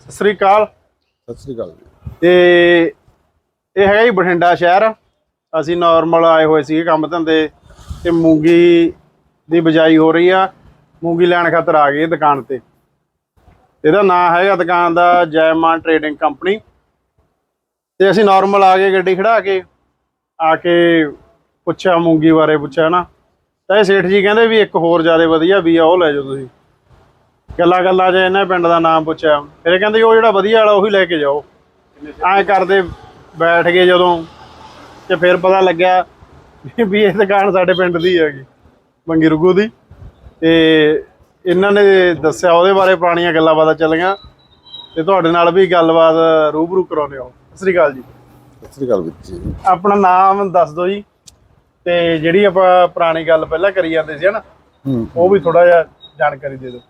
ਸਤਿ ਸ੍ਰੀ ਅਕਾਲ। ਸਤਿ ਸ੍ਰੀ ਅਕਾਲ ਜੀ। ਤੇ ਇਹ ਹੈਗਾ ਜੀ ਬਠਿੰਡਾ ਸ਼ਹਿਰ। ਅਸੀਂ ਨਾਰਮਲ ਆਏ ਹੋਏ ਸੀਗੇ ਕੰਮ ਧੰਦੇ ਤੇ ਮੂੰਗੀ ਦੀ ਬਜਾਈ ਹੋ ਰਹੀ ਆ। ਮੂੰਗੀ ਲੈਣ ਖਾਤਰ ਆ ਗਏ ਦੁਕਾਨ ਤੇ। ਇਹਦਾ ਨਾਮ ਹੈਗਾ ਦੁਕਾਨ ਦਾ ਜੈਮਾਨ ਟਰੇਡਿੰਗ ਕੰਪਨੀ। ਤੇ ਅਸੀਂ ਨਾਰਮਲ ਆ ਗਏ ਗੱਡੀ ਖੜਾ ਕੇ ਆ ਕੇ ਪੁੱਛਿਆ ਮੂੰਗੀ ਬਾਰੇ ਪੁੱਛਿਆ ਨਾ। ਤਾਂ ਇਹ ਸੇਠ ਜੀ ਕਹਿੰਦੇ ਵੀ ਇੱਕ ਹੋਰ ਜ਼ਿਆਦਾ ਵਧੀਆ ਵੀ ਆ ਉਹ ਲੈ ਜਾਓ ਤੁਸੀਂ। ਗੱਲਾਂ ਗੱਲਾਂ 'ਚ ਇਹਨਾਂ ਪਿੰਡ ਦਾ ਨਾਮ ਪੁੱਛਿਆ ਫਿਰ ਇਹ ਕਹਿੰਦੇ ਉਹ ਜਿਹੜਾ ਵਧੀਆ ਵਾਲਾ ਉਹੀ ਲੈ ਕੇ ਜਾਓ। ਐਂ ਕਰਦੇ ਬੈਠ ਗਏ ਜਦੋਂ ਤੇ ਫਿਰ ਪਤਾ ਲੱਗਿਆ ਵੀ- ਇਹ ਦੁਕਾਨ ਸਾਡੇ ਪਿੰਡ ਦੀ ਹੈਗੀ ਮੰਗੀ ਰੁਗੂ ਦੀ। ਤੇ ਇਹਨਾਂ ਨੇ ਦੱਸਿਆ ਉਹਦੇ ਬਾਰੇ ਪੁਰਾਣੀਆਂ ਗੱਲਾਂ ਬਾਤਾਂ ਚੱਲੀਆਂ ਤੇ ਤੁਹਾਡੇ ਨਾਲ ਵੀ ਗੱਲਬਾਤ ਰੂਬਰੂ ਕਰਾਉਂਦੇ ਹੋ। ਸਤਿ ਸ੍ਰੀ ਅਕਾਲ ਜੀ। ਸਤਿ ਸ੍ਰੀ ਅਕਾਲ ਜੀ। ਆਪਣਾ ਨਾਮ ਦੱਸ ਦਿਓ ਜੀ ਤੇ ਜਿਹੜੀ ਆਪਾਂ ਪੁਰਾਣੀ ਗੱਲ ਪਹਿਲਾਂ ਕਰੀ ਜਾਂਦੇ ਸੀ ਹਨਾ ਉਹ ਵੀ ਥੋੜਾ ਜਿਹਾ ਜਾਣਕਾਰੀ ਦੇ ਦਿਓ।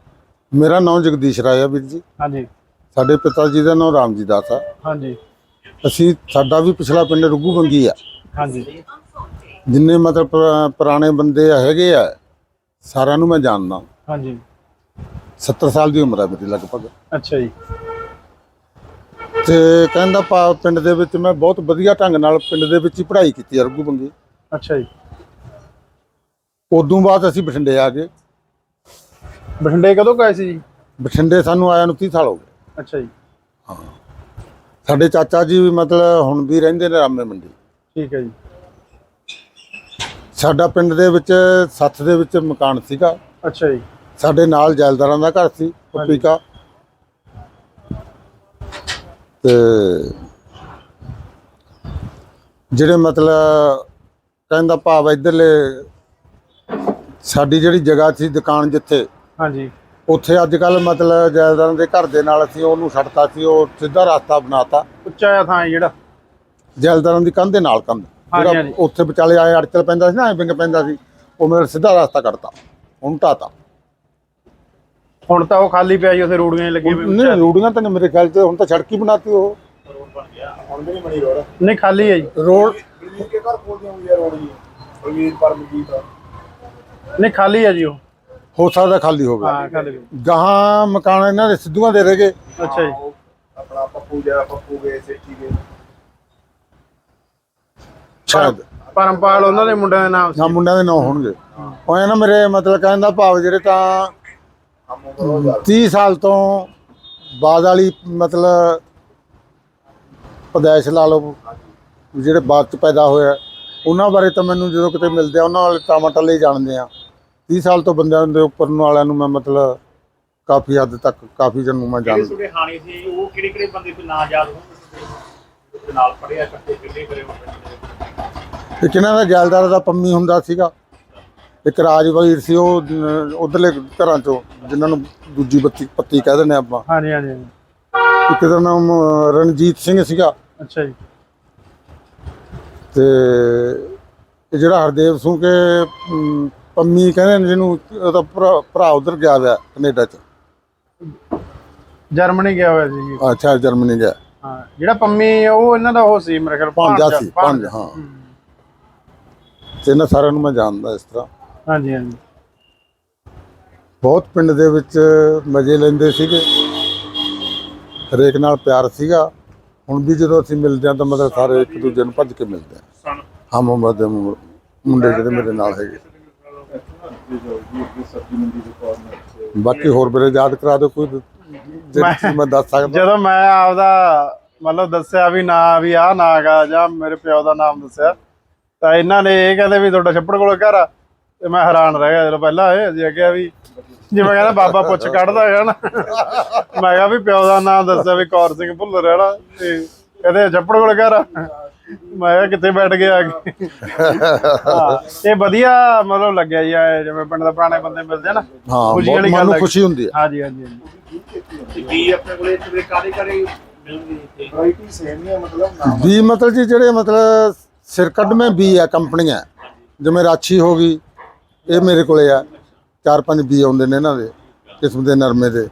ਮੇਰਾ ਨਾਮ ਜਗਦੀਸ਼ ਰਾਏ ਆ ਵੀਰ ਜੀ। ਹਾਂਜੀ। ਸਾਡੇ ਪਿਤਾ ਜੀ ਦਾ ਨਾਮ ਰਾਮ ਜੀ ਦਾਸ ਆ। ਹਾਂਜੀ। ਅਸੀਂ ਸਾਡਾ ਵੀ ਪਿਛਲਾ ਪਿੰਡ ਰੁੱਗੂ ਬੰਗੀ ਆ। ਹਾਂਜੀ। ਜਿੰਨੇ ਮਤਲਬ ਪੁਰਾ- ਪੁਰਾਣੇ ਬੰਦੇ ਹੈਗੇ ਆ ਸਾਰਿਆਂ ਨੂੰ ਮੈਂ ਜਾਣਦਾ। ਹਾਂਜੀ। 70 ਸਾਲ ਦੀ ਉਮਰ ਆ ਮੇਰੀ ਲਗਭਗ। ਅੱਛਾ ਜੀ। ਤੇ ਕਹਿੰਦਾ ਭਾ ਪਿੰਡ ਦੇ ਵਿੱਚ ਮੈਂ ਬਹੁਤ ਵਧੀਆ ਢੰਗ ਨਾਲ ਪਿੰਡ ਦੇ ਵਿੱਚ ਹੀ ਪੜ੍ਹਾਈ ਕੀਤੀ ਆ ਰੁੱਗੂ ਬੰਗੀ। ਅੱਛਾ ਜੀ। ਉਦੋਂ ਬਾਅਦ ਅਸੀਂ ਬਠਿੰਡੇ ਆ ਗਏ। ਬਠਿੰਡੇ ਕਦੋਂ ਗਏ ਸੀ ਜੀ? ਬਠਿੰਡੇ ਸਾਨੂੰ ਆਇਆ ਨੂੰ 30 ਸਾਲ ਹੋ ਗਏ। ਅੱਛਾ ਜੀ। ਸਾਡੇ ਚਾਚਾ ਜੀ ਵੀ ਮਤਲਬ ਹੁਣ ਵੀ ਰਹਿੰਦੇ ਨੇ ਰਾਮੇ ਮੰਡੀ। ਠੀਕ ਹੈ ਜੀ। ਸਾਡਾ ਪਿੰਡ ਦੇ ਵਿੱਚ ਸੱਥ ਦੇ ਵਿੱਚ ਮਕਾਨ ਸੀਗਾ। ਅੱਛਾ ਜੀ। ਸਾਡੇ ਨਾਲ ਜੈਲਦਾਰਾਂ ਦਾ ਘਰ ਸੀ ਪਪੀਕਾ ਤੇ ਜਿਹੜੇ ਮਤਲਬ ਕਹਿੰਦਾ ਭਾਵ ਇਧਰਲੇ ਸਾਡੀ ਜਿਹੜੀ ਜਗ੍ਹਾ ਸੀ ਦੁਕਾਨ ਜਿੱਥੇ ਹਾਂਜੀ। ਉੱਥੇ ਅੱਜ ਕੱਲ ਮਤਲਬ ਜੈਲਦਾਰਾਂ ਦੇ ਘਰ ਦੇ ਨਾਲ ਅਸੀਂ ਉਹਨੂੰ ਛੱਡਤਾ ਸੀ ਉਹ ਸਿੱਧਾ ਰਸਤਾ ਬਣਾਤਾ। ਉੱਚਾ ਜਿਹਾ ਥਾਂ ਹੈ ਜਿਹੜਾ। ਜੈਲਦਾਰਾਂ ਦੀ ਕੰਧ ਦੇ ਨਾਲ ਕੰਧ। ਹਾਂਜੀ, ਜਿਹੜਾ ਹਾਂਜੀ। ਉੱਥੇ ਵਿਚਾਲੇ ਆਏ ਅੜਚਲ ਪੈਂਦਾ ਸੀ ਨਾ ਐ ਵਿੰਗ ਪੈਂਦਾ ਸੀ ਉਹ ਮੇਰਾ ਸਿੱਧਾ ਰਸਤਾ ਕੱਢਤਾ ਉਹਨੂੰ ਢਾਤਾ। ਹੁਣ ਤਾਂ ਉਹ ਖਾਲੀ ਪਿਆ ਜੀ ਉੱਥੇ ਰੋੜੀਆਂ ਹੀ ਲੱਗੀਆਂ ਨਹੀਂ ਰੋੜੀਆਂ ਤਾਂ ਨਹੀਂ ਮੇਰੇ ਖਿਆਲ 'ਚ ਹੁਣ ਤਾਂ ਸੜਕ ਹੀ ਬਣਾਤੀ ਉਹ। ਨਹੀਂ ਖਾਲੀ ਹੈ ਜੀ। ਰੋਡ ਨਹੀਂ ਖਾਲੀ ਹੈ ਜੀ ਉਹ। ਹੋ ਸਕਦਾ ਖਾਲੀ ਹੋਵੇ। ਹਾਂ ਖਾਲੀ ਹੈ। ਗਾਹਾਂ ਮਕਾਨ ਇਹਨਾਂ ਦੇ ਸਿੱਧੂਆਂ ਦੇ ਰਹਿ ਗਏ। ਅੱਛਾ ਜੀ। ਆਪਣਾ ਪੱਪੂ ਜਿਹੜਾ ਪੱਪੂ ਗਏ ਸੇਠੀ ਗਏ। ਸ਼ਾਇਦ। ਪਰਮਪਾਲ ਉਹਨਾਂ ਦੇ ਮੁੰਡਿਆਂ ਦੇ ਨਾਮ ਸੀ। ਨਾ ਮੁੰਡਿਆਂ ਦੇ ਨਾਂ ਹੋਣਗੇ। ਉਹ ਇਹ ਨਾ ਮੇਰੇ ਮਤਲਬ ਕਹਿਣ ਦਾ ਭਾਵ ਜਿਹੜੇ ਤਾਂ ਕਰੋ ਜਾ 30 ਸਾਲ ਤੋਂ ਬਾਅਦ ਵਾਲੀ ਮਤਲਬ ਪਦੈਸ਼ ਲਾ ਲਓ ਜਿਹੜੇ ਬਾਅਦ ਚ ਪੈਦਾ ਹੋਇਆ ਉਹਨਾਂ ਬਾਰੇ ਤਾਂ ਮੈਨੂੰ ਜਦੋਂ ਕਿਤੇ ਮਿਲਦੇ ਆ ਉਹਨਾਂ ਵਾਲੇ ਟਮਾਟਰ ਲਈ ਜਾਣਦੇ ਆ। 30 ਸਾਲ ਤੋਂ ਬੰਦਿਆਂ ਦੇ ਉੱਪਰ ਵਾਲਿਆਂ ਨੂੰ ਮੈਂ ਮਤਲਬ ਕਾਫੀ ਹੱਦ ਤੱਕ ਕਾਫੀ ਜਨ ਨੂੰ ਮੈਂ ਜਿਹੜੇ ਜਾਣਦਾ ਤੁਹਾਡੇ ਹਾਣੀ ਸੀ? ਉਹ ਕਿਹੜੇ ਕਿਹੜੇ ਬੰਦੇ ਕੋਈ ਨਾਂ ਯਾਦ ਹੋਣਗੇ ਤੇ ਨਾਲ ਪੜਿਆ ਇਕੱਠੇ ਕਿੰਨੇ ਕਰੇ ਇੱਕ ਇਹਨਾਂ ਦਾ ਜੈਲਦਾਰ ਦਾ ਪੰਮੀ ਹੁੰਦਾ ਸੀਗਾ। ਇੱਕ ਰਾਜਵੀਰ ਸੀ ਉਹ ਉਧਰਲੇ ਘਰਾਂ ਚੋਂ ਜਿਨ੍ਹਾਂ ਨੂੰ ਦੂਜੀ ਬੱਤੀ ਪੱਤੀ ਕਹਿ ਦਿੰਦੇ ਆਪਾਂ। ਹਾਂਜੀ ਹਾਂਜੀ ਹਾਂਜੀ। ਇੱਕ ਦਾ ਨਾਮ ਅਹ, ਰਣਜੀਤ ਸਿੰਘ ਸੀਗਾ। ਅੱਛਾ ਜੀ। ਤੇ ਇਹ ਜਿਹੜਾ ਹਰਦੇਵ ਸਿੰਘ ਕੇ ਅਮ, ਪੰਮੀ ਕਹਿੰਦੇ ਨੇ ਜਿਹਨੂੰ ਉਹਦਾ ਭਰਾ- ਭਰਾ ਉਧਰ ਗਿਆ ਹੋਇਆ ਕੈਨੇਡਾ ਚ। ਜਰਮਨੀ ਗਿਆ ਹੋਇਆ ਸੀ। ਜੀ ਅੱਛਾ ਜਰਮਨੀ ਗਿਆ। ਹਾਂ ਜਿਹੜਾ ਪੰਮੀ ਉਹ ਇਹਨਾਂ ਦਾ ਉਹ ਸੀ ਮੇਰੇ ਖਿਆਲ ਭਾਂਜਾ ਸੀ ਭਾਂਜਾ ਹਾਂ। ਤੇ ਇਹਨਾਂ ਸਾਰਿਆਂ ਨੂੰ ਮੈਂ ਜਾਣਦਾ ਇਸ ਤਰ੍ਹਾਂ। ਹਾਂਜੀ ਹਾਂਜੀ। ਬਹੁਤ ਪਿੰਡ ਦੇ ਵਿੱਚ ਮਜ਼ੇ ਲੈਂਦੇ ਸੀਗੇ। ਹਰੇਕ ਨਾਲ ਪਿਆਰ ਸੀਗਾ। ਹੁਣ ਵੀ ਜਦੋਂ ਅਸੀਂ ਮਿਲਦੇ ਹਾਂ ਤਾਂ ਮਤਲਬ ਸਾਰੇ ਇੱਕ ਦੂਜੇ ਨੂੰ ਭੱਜ ਕੇ ਮਿਲਦੇ ਆ ਸਨ। ਹਮ ਉਮਰ ਦੇ ਮੁੰ- ਮੁੰਡੇ ਜਿਹੜੇ ਮੇਰੇ ਨਾਲ ਹੈਗੇ। ਬਾਕੀ ਹੋਰ ਮੇਰੇ ਯਾਦ ਕਰਾ ਦਿਓ ਕੋਈ ਚੀਜ਼ ਮੈਂ ਦੱਸ ਸਕਦਾ। ਜਦੋਂ ਮੈਂ ਆਪਦਾ ਮਤਲਬ ਦੱਸਿਆ ਵੀ ਨਾ ਵੀ ਆਹ ਨਾ ਗਾ ਜਾਂ ਮੇਰੇ ਪਿਓ ਦਾ ਨਾਮ ਦੱਸਿਆ ਤਾਂ ਇਹਨਾਂ ਨੇ ਇਹ ਕਹਿੰਦੇ ਵੀ ਤੁਹਾਡਾ ਛੱਪੜ ਕੋਲ ਘਰ ਆ ਤੇ ਮੈਂ ਹੈਰਾਨ ਰਹਿ ਗਿਆ ਜਦੋਂ ਪਹਿਲਾਂ ਇਹ ਅਸੀਂ ਕਿਹਾ ਵੀ ਜਿਵੇਂ ਕਹਿੰਦਾ ਬਾਬਾ ਪੁੱਛ ਕੱਢਦਾ ਹੈਗਾ ਨਾ। ਮੈਂ ਕਿਹਾ ਵੀ ਪਿਓ ਦਾ ਨਾਮ ਦੱਸਿਆ ਵੀ ਕੌਰ ਸਿੰਘ ਭੁੱਲਰ ਹੈ ਨਾ ਤੇ ਕਹਿੰਦੇ ਛੱਪੜ ਕੋਲ ਘਰ ਆ। ਮੈਂ ਕਿਹਾ ਕਿੱਥੇ ਬੈਠ ਗਿਆ ਆ ਕੇ। ਹਾਂ ਇਹ ਵਧੀਆ ਮਤਲਬ ਲੱਗਿਆ ਜੀ ਇਹ ਜਿਵੇਂ ਪਿੰਡ ਦੇ ਪੁਰਾਣੇ ਬੰਦੇ ਮਿਲਦੇ ਆ ਨਾ ਹਾਂ ਖੁਸ਼ੀ ਬਹੁਤ ਵਾਲੀ ਮਨ ਗੱਲ ਨੂੰ ਹੈ। ਖੁਸ਼ੀ ਹੁੰਦੀ ਹੈ ਹਾਂਜੀ ਹਾਂਜੀ ਹਾਂਜੀ। ਤੇ ਵੀ ਆਪਣੇ ਕੋਲੇ ਤੇ ਕਾਦੇ ਕਾਦੇ ਮਿਲਣਗੇ ਇੱਥੇ? ਵੈਰਾਈਟੀ ਸੇਮ ਹੀ ਹੈ ਮਤਲਬ ਜੀ ਜਿਹੜੇ ਮਤਲਬ ਸਿਰ ਕੱਢਵੇਂ ਬੀ ਆ ਕੰਪਨੀਆਂ ਜਿਵੇਂ ਰਾਛੀ ਹੋ ਗਈ ਇਹ ਮੇਰੇ ਕੋਲੇ ਆ ਚਾਰ ਪੰਜ ਬੀ ਆਉਂਦੇ ਨੇ ਇਹਨਾਂ ਦੇ ਕਿਸਮ ਦੇ ਨਰਮੇ ਦੇ।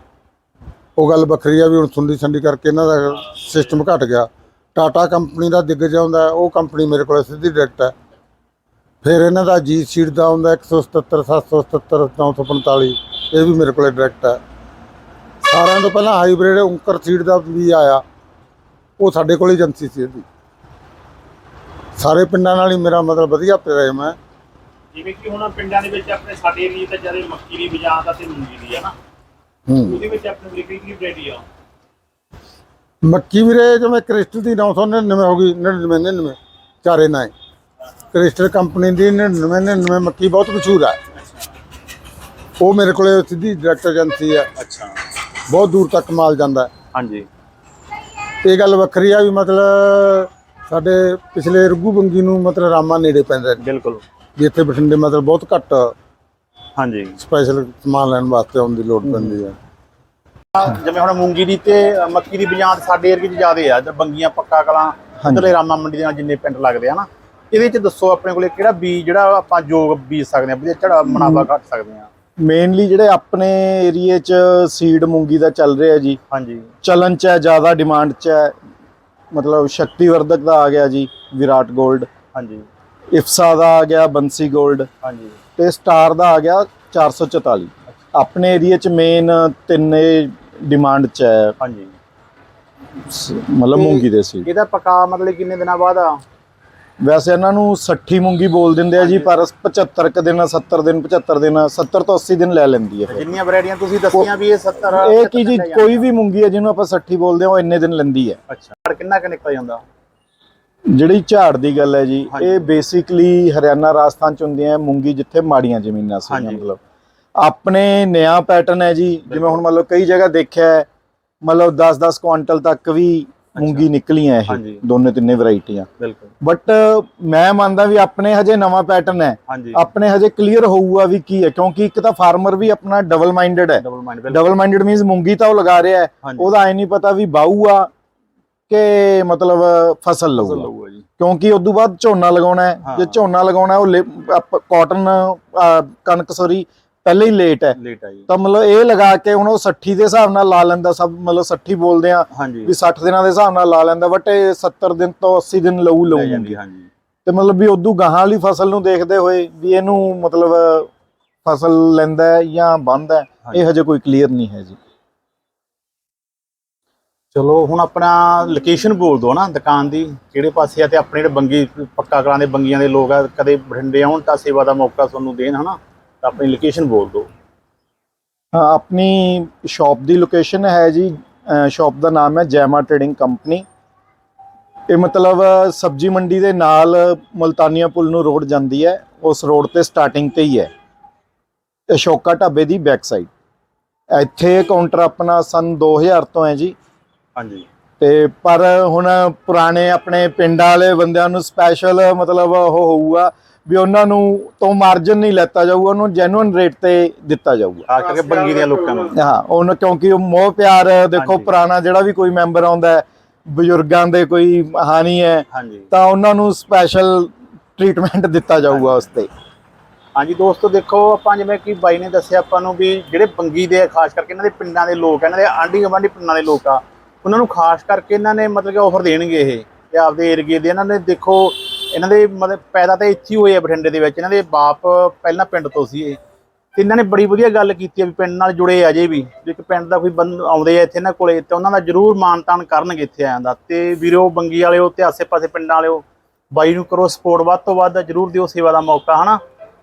ਉਹ ਗੱਲ ਵੱਖਰੀ ਆ ਵੀ ਹੁਣ ਸੁੰਡੀ ਸੰਡੀ ਕਰਕੇ ਇਹਨਾਂ ਦਾ ਸਿਸਟਮ ਘਟ ਗਿਆ। ਟਾਟਾ ਕੰਪਨੀ ਦਾ ਦਿੱਗਜ ਆਉਂਦਾ ਉਹ ਕੰਪਨੀ ਮੇਰੇ ਕੋਲੇ ਸਿੱਧੀ ਡਾਇਰੈਕਟ ਹੈ। ਫਿਰ ਇਹਨਾਂ ਦਾ ਜੀ ਸੀਟ ਦਾ ਆਉਂਦਾ 177 777 945 ਇਹ ਵੀ ਮੇਰੇ ਕੋਲੇ ਡਾਇਰੈਕਟ ਹੈ। ਸਾਰਿਆਂ ਤੋਂ ਪਹਿਲਾਂ ਹਾਈਬ੍ਰਿਡ ਉਂਕਰ ਸੀਡ ਦਾ ਵੀ ਆਇਆ ਉਹ ਸਾਡੇ ਕੋਲ ਏਜੰਸੀ ਸੀ ਇਹਦੀ। ਸਾਰੇ ਪਿੰਡਾਂ ਨਾਲ ਹੀ ਮੇਰਾ ਮਤਲਬ ਵਧੀਆ ਪ੍ਰੇਮ ਹੈ। ਜਿਵੇਂ ਕਿ ਹੁਣ ਪਿੰਡਾਂ ਦੇ ਵਿੱਚ ਆਪਣੇ ਸਾਡੇ ਏਰੀਏ ਤੇ ਜ਼ਿਆਦਾ ਮੱਕੀ ਦੀ ਬਜਾਤ ਆ ਤੇ ਮੂੰਗੀ ਦੀ ਹੈ ਨਾ ਹੂੰ। ਉਹਦੇ ਵਿੱਚ ਆਪਣੇ ਕੋਲ ਕਿਹੜੀ ਵੈਰਾਈਟੀ ਆ? ਮੱਕੀ ਵੀਰੇ ਜਿਵੇਂ ਕ੍ਰਿਸਟਲ ਦੀ 999 ਹੋ ਗਈ 99 ਚਾਰੇ ਨਾ ਕ੍ਰਿਸਟਲ ਕੰਪਨੀ ਦੀ 99 ਮੱਕੀ ਬਹੁਤ ਮਸ਼ਹੂਰ ਹੈ ਉਹ ਮੇਰੇ ਕੋਲੇ ਸਿੱਧੀ ਡਾਇਰੈਕਟ ਏਜੰਸੀ ਹੈ ਅੱਛਾ। ਬਹੁਤ ਦੂਰ ਤੱਕ ਮਾਲ ਜਾਂਦਾ। ਹਾਂਜੀ। ਇਹ ਗੱਲ ਵੱਖਰੀ ਆ ਵੀ ਮਤਲਬ ਸਾਡੇ ਪਿਛਲੇ ਰੁੱਗੂ ਬੰਗੀ ਨੂੰ ਮਤਲਬ ਰਾਮਾ ਨੇੜੇ ਪੈਂਦਾ। ਬਿਲਕੁਲ। ਇੱਥੇ ਬਠਿੰਡੇ ਮਤਲਬ ਬਹੁਤ ਘੱਟ ਹਾਂਜੀ। ਸਪੈਸ਼ਲ ਸਮਾਨ ਲੈਣ ਵਾਸਤੇ ਆਉਣ ਦੀ ਲੋੜ ਪੈਂਦੀ ਹੈ ਜਿਵੇਂ ਹੁਣ ਮੂੰਗੀ ਦੀ ਤੇ ਮੱਕੀ ਦੀ ਬਜਾਤ ਸਾਡੇ ਏਰੀਏ 'ਚ ਜ਼ਿਆਦੇ ਆ। ਇੱਧਰ ਬੰਗੀਆਂ ਪੱਕਾ ਕਲਾਂ ਇੱਧਰਲੇ ਰਾਮਾ ਮੰਡੀ ਦੇ ਨਾਲ ਜਿੰਨੇ ਪਿੰਡ ਲੱਗਦੇ ਆ ਨਾ ਇਹਦੇ 'ਚ ਦੱਸੋ ਆਪਣੇ ਕੋਲੇ ਕਿਹੜਾ ਬੀਜ ਜਿਹੜਾ ਆਪਾਂ ਜੋਗ ਬੀਜ ਸਕਦੇ ਆ ਵਧੀਆ ਝੜਾ ਮੁਨਾਫਾ ਘੱਟ ਸਕਦੇ ਆ। ਮੇਨਲੀ ਜਿਹੜੇ ਆਪਣੇ ਏਰੀਏ 'ਚ ਸੀਡ ਮੂੰਗੀ ਦਾ ਚੱਲ ਰਿਹਾ ਜੀ। ਹਾਂਜੀ। ਚਲਨ 'ਚ ਹੈ ਜ਼ਿਆਦਾ ਡਿਮਾਂਡ 'ਚ ਹੈ। ਮਤਲਬ ਸ਼ਕਤੀਵਰਧਕ ਦਾ ਆ ਗਿਆ ਜੀ ਵਿਰਾਟ 골ਡ ਹਾਂਜੀ। ਇਫਸਾ ਦਾ ਆ ਗਿਆ ਬੰਸੀ 골ਡ ਹਾਂਜੀ। ਤੇ ਸਟਾਰ ਦਾ ਆ ਗਿਆ 444 ਆਪਣੇ ਏਰੀਏ 'ਚ ਮੇਨ ਤਿੰਨੇ ਡਿਮਾਂਡ 'ਚ ਹੈ ਹਾਂਜੀ। ਸ- ਮਤਲਬ ਮੂੰਗੀ ਦੇ ਸੀਡ ਇਹਦਾ ਪਕਾ ਮਤਲਬ ਕਿੰਨੇ ਦਿਨਾਂ ਬਾਅਦ ਆ? ਵੈਸੇ ਇਹਨਾਂ ਨੂੰ 60 ਮੂੰਗੀ ਬੋਲ ਦਿੰਦੇ ਆ ਜੀ ਪਰ 75 ਕ ਦਿਨ 70 ਦਿਨ 75 ਦਿਨ 70 ਤੋਂ 80 ਦਿਨ ਲੈ ਲੈਂਦੀ ਹੈ ਫਿਰ। ਜਿੰਨੀਆਂ ਵੈਰਾਈਟੀਆਂ ਤੁਸੀਂ ਦੱਸੀਆਂ ਵੀ ਇਹ 70 ਇਹ ਕੀ ਜੀ ਕੋਈ ਵੀ ਮੂੰਗੀ ਹੈ ਜਿਹਨੂੰ ਆਪਾਂ 60 ਬੋਲਦੇ ਹਾਂ ਉਹ ਇੰਨੇ ਦਿਨ ਲੈਂਦੀ ਹੈ। ਅੱਛਾ ਕਿੰਨਾ ਕੁ ਨਿਕਲ ਜਾਂਦਾ? ਜਿਹੜੀ ਝਾੜ ਦੀ ਗੱਲ ਹੈ ਜੀ। ਇਹ ਬੇਸਿਕਲੀ ਹਰਿਆਣਾ ਰਾਜਸਥਾਨ ਚ ਹੁੰਦੀਆਂ ਹੈ ਮੂੰਗੀ ਜਿੱਥੇ ਮਾੜੀਆਂ ਜ਼ਮੀਨਾਂ ਸੀ ਹਾਂਜੀ। ਮਤਲਬ। ਆਪਣੇ ਨਿਆ ਪੈਟਰਨ ਹੈ ਜੀ ਜਿਵੇਂ ਹੁਣ ਮਤਲਬ ਕਈ ਜਗ੍ਹਾ ਦੇਖਿਆ ਹੈ ਮਤਲਬ 10-10 ਕੁਆਂਟਲ ਤੱਕ ਵੀ ਮੂੰਗੀ ਨਿਕਲੀਆਂ ਇਹ। ਦੋਨੇ ਤਿੰਨੇ ਵੈਰਾਈਟੀਆਂ ਬਿਲਕੁਲ। ਬਟ ਮੈਂ ਮੰਨਦਾ ਵੀ ਆਪਣੇ ਹਜੇ ਨਵਾਂ ਪੈਟਰਨ ਹੈ। ਆਪਣੇ ਹਜੇ ਕਲੀਅਰ ਹੋਊਗਾ ਵੀ ਕੀ ਹੈ ਕਿਉਂਕਿ ਇੱਕ ਤਾਂ ਫਾਰਮਰ ਵੀ ਆਪਣਾ ਡਬਲ ਮਾਈਂਡਡ ਹੈ। Double mind double minded means ਮੂੰਗੀ ਤਾਂ ਉਹ ਲਗਾ ਰਿਹਾ ਹੈ। ਉਹਦਾ ਐ ਨਹੀਂ ਪਤਾ ਵੀ ਬਾਊ ਆ ਕਿ ਮਤਲਬ ਫਸਲ ਲਊਗਾ। ਕਿਉਂਕਿ ਉਦੋਂ ਬਾਅਦ ਝੋਨਾ ਲਗਾਉਣਾ ਹੈ। ਜੇ ਝੋਨਾ ਲਗਾਉਣਾ ਉਹ ਕਾਟਨ ਕਣਕ ਸੋਰੀ ਪਹਿਲੇ ਹੀ ਲੇਟ ਹੈ। ਲੇਟ ਆ ਜੀ। ਤਾਂ ਮਤਲਬ ਇਹ ਲਗਾ ਕੇ ਹੁਣ ਉਹ 60 ਦੇ ਹਿਸਾਬ ਨਾਲ ਲਾ ਲੈਂਦਾ ਸਭ ਮਤਲਬ 60 ਬੋਲਦੇ ਆ ਹਾਂਜੀ। ਵੀ 60 ਦਿਨਾਂ ਦੇ ਹਿਸਾਬ ਨਾਲ ਲਾ ਲੈਂਦਾ ਬਟ ਇਹ 70 ਦਿਨ ਤੋਂ 80 ਦਿਨ ਲਊ ਲਊ ਜਾਂਦੀ ਹਾਂਜੀ। ਤੇ ਮਤਲਬ ਵੀ ਉਦੋਂ ਗਾਹਾਂ ਵਾਲੀ ਫਸਲ ਨੂੰ ਦੇਖਦੇ ਹੋਏ ਵੀ ਇਹਨੂੰ ਮਤਲਬ ਫਸਲ ਲੈਂਦਾ ਜਾਂ ਬੰਦ ਹੈ ਇਹ ਹਜੇ। ਕੋਈ ਕਲੀਅਰ ਨਹੀਂ ਹੈ ਜੀ। ਚਲੋ ਹੁਣ ਆਪਣਾ ਲੋਕੇਸ਼ਨ ਬੋਲ ਦਿਓ ਨਾ ਦੁਕਾਨ ਦੀ ਕਿਹੜੇ ਪਾਸੇ ਆ ਤੇ ਆਪਣੇ ਜਿਹੜੇ ਬੰਗੀ ਪੱਕਾ ਕਲਾਂ ਦੇ ਬੰਗੀਆਂ ਦੇ ਲੋਕ ਆ ਕਦੇ ਬਠਿੰਡੇ ਆਉਣ ਤਾਂ ਸੇਵਾ ਦਾ ਮੌਕਾ ਤੁਹਾਨੂੰ ਦੇਣ ਹਨਾ? ਤਾਂ ਆਪਣੀ ਲੋਕੇਸ਼ਨ ਬੋਲ ਦਿਓ। ਆਪਣੀ ਸ਼ਾਪ ਦੀ ਲੋਕੇਸ਼ਨ ਹੈ ਜੀ ਸ਼ਾਪ ਦਾ ਨਾਮ ਹੈ ਜੈਮਾ ਟ੍ਰੇਡਿੰਗ ਕੰਪਨੀ ਇਹ ਮਤਲਬ ਸਬਜੀ ਮੰਡੀ ਦੇ ਨਾਲ ਮਲਤਾਨੀਆ ਪੁਲ ਨੂੰ ਰੋਡ ਜਾਂਦੀ ਹੈ ਉਸ ਰੋਡ ਤੇ ਸਟਾਰਟਿੰਗ ਤੇ ਹੀ ਹੈ। ਅਸ਼ੋਕਾ ਢਾਬੇ ਦੀ ਬੈਕ ਸਾਈਡ ਇੱਥੇ ਕਾਊਂਟਰ ਆਪਣਾ ਸਨ 2000 ਤੋਂ ਹੈ ਜੀ। ਹਾਂਜੀ। ਤੇ ਪਰ ਹੁਣ ਪੁਰਾਣੇ ਆਪਣੇ ਪਿੰਡਾਂ ਵਾਲੇ ਬੰਦਿਆਂ ਨੂੰ ਸਪੈਸ਼ਲ ਮਤਲਬ ਉਹ ਹੋਊਗਾ ਵੀ ਉਹਨਾਂ ਨੂੰ ਤੋਂ ਮਾਰਜਨ ਨਹੀਂ ਲੈਤਾ ਜਾਊਗਾ ਉਹਨੂੰ ਜੈਨੂਇਨ ਰੇਟ ਤੇ ਦਿੱਤਾ ਜਾਊਗਾ। ਖਾਸ ਕਰਕੇ ਬੰਗੀ ਦੀਆਂ ਲੋਕਾਂ ਨੂੰ। ਹਾਂ ਉਹਨੂੰ ਕਿਉਂਕਿ ਉਹ ਮੋਹ ਪਿਆਰ ਦੇਖੋ। ਪੁਰਾਣਾ ਜਿਹੜਾ ਵੀ ਕੋਈ ਮੈਂਬਰ ਆਉਂਦਾ ਹੈ ਬਜ਼ੁਰਗਾਂ ਦੇ ਕੋਈ ਹਾਨੀ ਹੈ ਤਾਂ ਉਹਨਾਂ ਨੂੰ ਸਪੈਸ਼ਲ ਟ੍ਰੀਟਮੈਂਟ ਦਿੱਤਾ ਜਾਊਗਾ ਉਸ ਤੇ। ਹਾਂਜੀ ਦੋਸਤੋ ਦੇਖੋ ਆਪਾਂ ਜਿਵੇਂ ਕਿ ਬਾਈ ਨੇ ਦੱਸਿਆ ਆਪਾਂ ਨੂੰ ਵੀ ਜਿਹੜੇ ਬੰਗੀ ਦੇ ਖਾਸ ਕਰਕੇ ਇਹਨਾਂ ਦੇ ਪਿੰਡਾਂ ਦੇ ਲੋਕ ਇਹਨਾਂ ਦੇ ਆਂਢੀ ਗੁਆਂਢੀ ਪਿੰਡਾਂ ਦੇ ਲੋਕ ਆ ਉਹਨਾਂ ਨੂੰ ਖਾਸ ਕਰਕੇ ਇਹਨਾਂ ਨੇ ਮਤਲਬ ਕਿ ਆਫਰ ਦੇਣਗੇ ਇਹ ਤੇ ਆਪਦੇ ਏਰੀਏ ਦੇ ਇਹਨਾਂ ਨੇ ਦੇਖੋ ਇਹਨਾਂ ਦੇ ਮਤਲਬ ਪੈਦਾ ਤਾਂ ਇੱਥੇ ਹੀ ਹੋਏ ਆ ਬਠਿੰਡੇ ਦੇ ਵਿੱਚ। ਇਹਨਾਂ ਦੇ ਬਾਪ ਪਹਿਲਾਂ ਪਿੰਡ ਤੋਂ ਸੀ ਇਹ। ਤੇ ਇਹਨਾਂ ਨੇ ਬੜੀ ਵਧੀਆ ਗੱਲ ਕੀਤੀ ਆ ਵੀ ਪਿੰਡ ਨਾਲ ਜੁੜੇ ਆ ਜੇ ਵੀ। ਜੇ ਇੱਕ ਪਿੰਡ ਦਾ ਕੋਈ ਬੰਦ ਆਉਂਦੇ ਆ ਇੱਥੇ ਇਹਨਾਂ ਕੋਲੇ, ਤੇ ਉਹਨਾਂ ਦਾ ਜ਼ਰੂਰ ਮਾਨਤਾਨ ਕਰਨਗੇ ਇੱਥੇ ਆਇਆਂ ਦਾ। ਤੇ ਵੀਰੋ, ਬੰਗੀ ਵਾਲਿਓ ਤੇ ਆਸੇ-ਪਾਸੇ ਪਿੰਡਾਂ ਵਾਲਿਓ, ਬਾਈ ਨੂੰ ਕਰੋ ਸਪੋਰਟ ਵੱਧ ਤੋਂ ਵੱਧ ਜਰੂਰ ਦਿਓ ਸੇਵਾ ਦਾ ਮੌਕਾ, ਹਨਾ?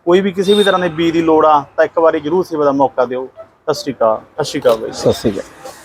ਕੋਈ ਵੀ ਕਿਸੇ ਵੀ ਤਰ੍ਹਾਂ ਦੇ ਬੀ ਦੀ ਲੋੜ ਆ, ਤਾਂ ਇੱਕ ਵਾਰੀ ਜਰੂਰ ਸੇਵਾ ਦਾ ਮੌਕਾ ਦਿਓ। ਸਤਿ ਸ਼੍ਰੀ ਅਕਾਲ। ਸਤਿ ਸ਼੍ਰੀ ਅਕਾਲ ਬਾਈ ਸਤਿ ਸ਼੍ਰੀ ਅਕਾਲ।